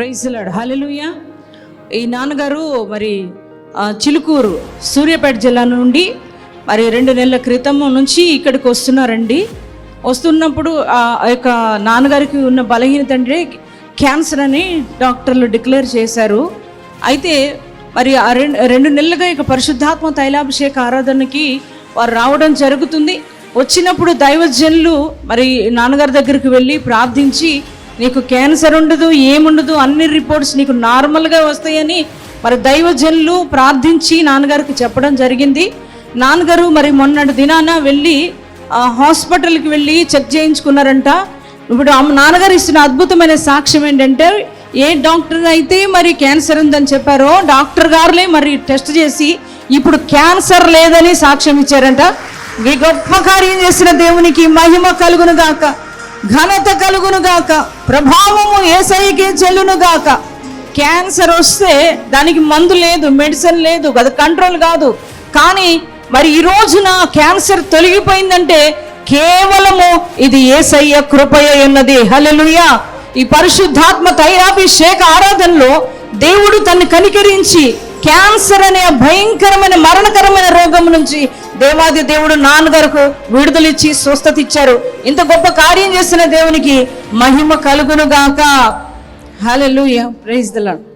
ప్రైజ్లాడు హలలుయ ఈ నాన్నగారు మరి చిలుకూరు సూర్యాపేట జిల్లా నుండి మరి రెండు నెలల క్రితం నుంచి ఇక్కడికి వస్తున్నారండి. వస్తున్నప్పుడు ఆ యొక్క నాన్నగారికి ఉన్న బలహీనత అంటే క్యాన్సర్ అని డాక్టర్లు డిక్లేర్ చేశారు. అయితే మరి ఆ రెండు రెండు నెలలుగా ఇక పరిశుద్ధాత్మ తైలాభిషేక ఆరాధనకి వారు రావడం జరుగుతుంది. వచ్చినప్పుడు దైవజనులు మరి నాన్నగారి దగ్గరికి వెళ్ళి ప్రార్థించి నీకు క్యాన్సర్ ఉండదు ఏముండదు అన్ని రిపోర్ట్స్ నీకు నార్మల్గా వస్తాయని మరి దైవజనులు ప్రార్థించి నాన్నగారికి చెప్పడం జరిగింది. నాన్నగారు మరి మొన్నటి దినాన వెళ్ళి హాస్పిటల్కి వెళ్ళి చెక్ చేయించుకున్నారంట. ఇప్పుడు నాన్నగారు ఇస్తున్న అద్భుతమైన సాక్ష్యం ఏంటంటే ఏ డాక్టర్ అయితే మరి క్యాన్సర్ ఉందని చెప్పారో డాక్టర్ గారులే మరి టెస్ట్ చేసి ఇప్పుడు క్యాన్సర్ లేదని సాక్ష్యం ఇచ్చారంట. గొప్ప కార్యం చేసిన దేవునికి మహిమ కలుగును గాక. ఘనత కలుగును గాక. ప్రభావము ఏసైకే చెల్లును గాక. క్యాన్సర్ వస్తే దానికి మందు లేదు మెడిసిన్ లేదు అది కంట్రోల్ కాదు. కానీ మరి ఈ రోజున క్యాన్సర్ తొలగిపోయిందంటే కేవలము ఇది ఏసయ్య కృపయ ఉన్నది హల్లెలూయా. ఈ పరిశుద్ధాత్మ తైరాభిషేక ఆరాధనలో దేవుడు తన్ని కనికరించి క్యాన్సర్ అనే భయంకరమైన మరణకరమైన రోగం నుంచి దేవాది దేవుడు నాన్నగారికి విడుదలిచ్చి స్వస్థత ఇచ్చారు ఇంత గొప్ప కార్యం చేసిన దేవునికి మహిమ కలుగును గాక హలో ప్రైజ్ ద లార్డ్